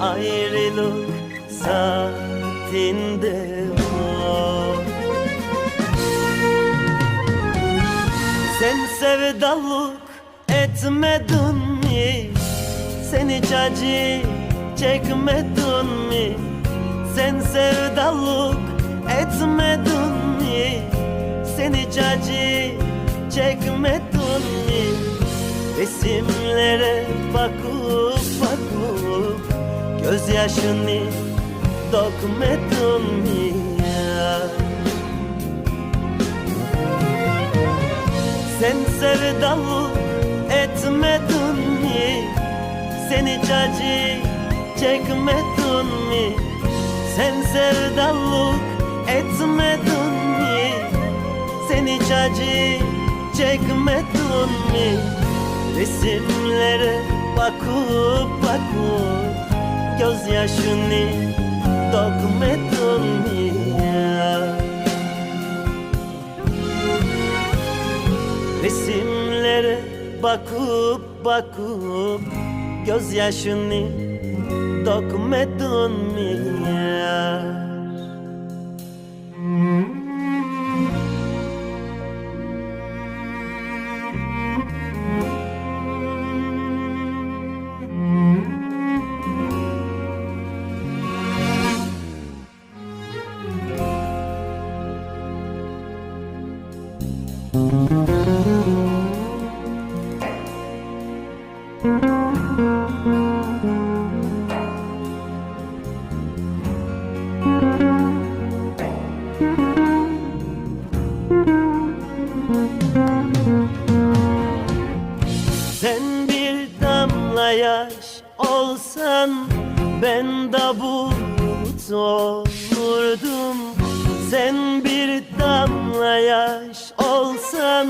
ayrılık saatinde oh. Sen sevdalık etmedin mi? Sen hiç acı çekmedin mi? Sen sevdalık etmedin mi? Sen hiç acı çekmedin mi? Resimlere bakıp bakıp Gözyaşını dökmedin mi ya? Sen sevdalık etmedin mi? Sen hiç acı çekmedin mi? Sen sevdalık etmedin mi? Sen hiç acı çekmedin mi? Resimlere bakıp bakıp Gözyaşını dökmedin mi ya? Resimlere bakıp bakıp Gözyaşını dökmedin mi Sen bir damla yaş olsan Ben de bulut olurdum. Sen bir damla olsan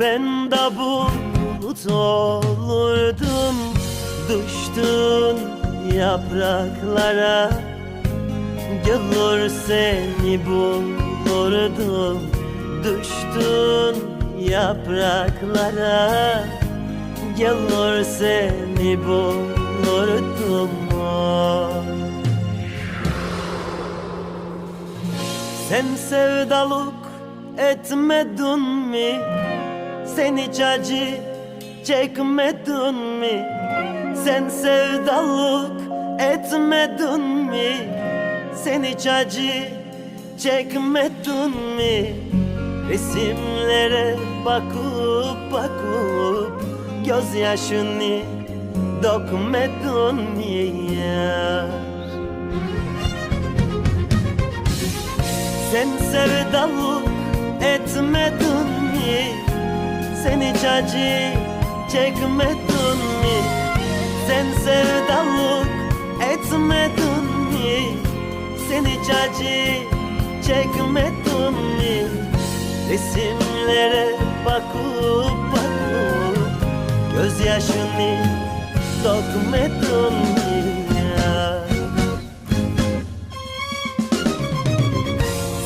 Ben de bulut olurdum. Düştün yapraklara Gelir seni bulurdum. Düştün yapraklara Gelir seni bulurdum. Sen sevdalık etmedin mi? Sen hiç çekmedin mi? Sen sevdalık etmedin mi? Sen hiç çekmedin mi? Resimlere bakıp bakıp Gözyaşını dökmedin mi ya? Sen sevdalık etmedin mi? Sen hiç acı çekmedin mi? Sen sevdalık etmedin mi? Sen hiç acı çekmedin mi? Resimlere bakıp bakıp Gözyaşını dökmedin mi?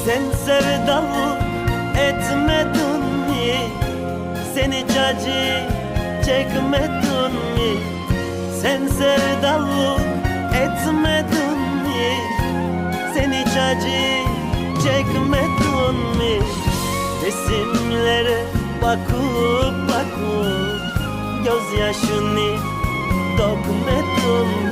Sen sevdalık etmedin mi? Sen hiç acı çekmedin mi? Sen sevdalık etmedin mi? Sen hiç acı çekmedin mi? Resimlere bakıp bakıp Gözyaşını dökmedin mi?